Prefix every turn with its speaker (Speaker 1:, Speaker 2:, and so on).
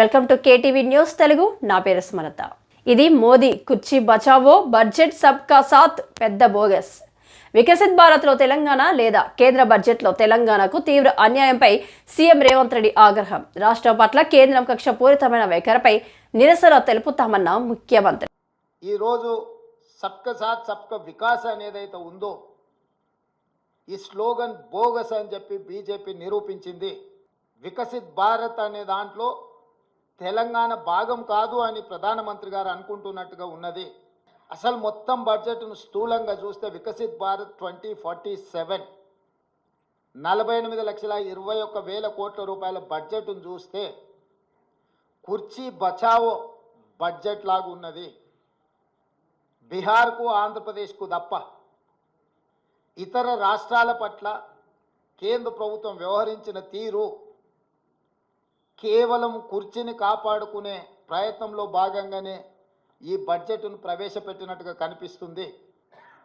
Speaker 1: Welcome to KTV news Telugu. నా పేరు స్మరత ఇది మోదీ కుర్చీ బచావో బడ్జెట్ సబ్కా సాత్ పెద్ద బోగస్. వికసిత్ భారత్లో తెలంగాణ లేదా కేంద్ర బడ్జెట్లో తెలంగాణకు తీవ్ర అన్యాయంపై సీఎం రేవంత్ రెడ్డి ఆగ్రహం. రాష్ట్రం పట్ల కేంద్రం కక్షపూరితమైన వైఖరిపై నిరసన తెలుపుతామన్న ముఖ్యమంత్రి.
Speaker 2: ఈరోజు సబ్క సాత్ సబ్క వికాస్ అనేదైతే ఉందో ఈ స్లోగన్ బోగస్ అని చెప్పి బీజేపీ నిరూపించింది. వికసిత్ భారత్ అనే దాంట్లో తెలంగాణ భాగం కాదు అని ప్రధానమంత్రి గారు అనుకుంటున్నట్టుగా ఉన్నది. అసలు మొత్తం బడ్జెట్ను స్థూలంగా చూస్తే Viksit Bharat twenty forty seven నలభై ఎనిమిది లక్షల ఇరవై ఒక్క వేల కోట్ల రూపాయల బడ్జెట్ను చూస్తే కుర్చీ బచావో బడ్జెట్ లాగా ఉన్నది. బీహార్కు ఆంధ్రప్రదేశ్కు తప్ప ఇతర రాష్ట్రాల పట్ల కేంద్ర ప్రభుత్వం వ్యవహరించిన తీరు కేవలం కుర్చీని కాపాడుకునే ప్రయత్నంలో భాగంగానే ఈ బడ్జెట్ను ప్రవేశపెట్టినట్టుగా కనిపిస్తుంది.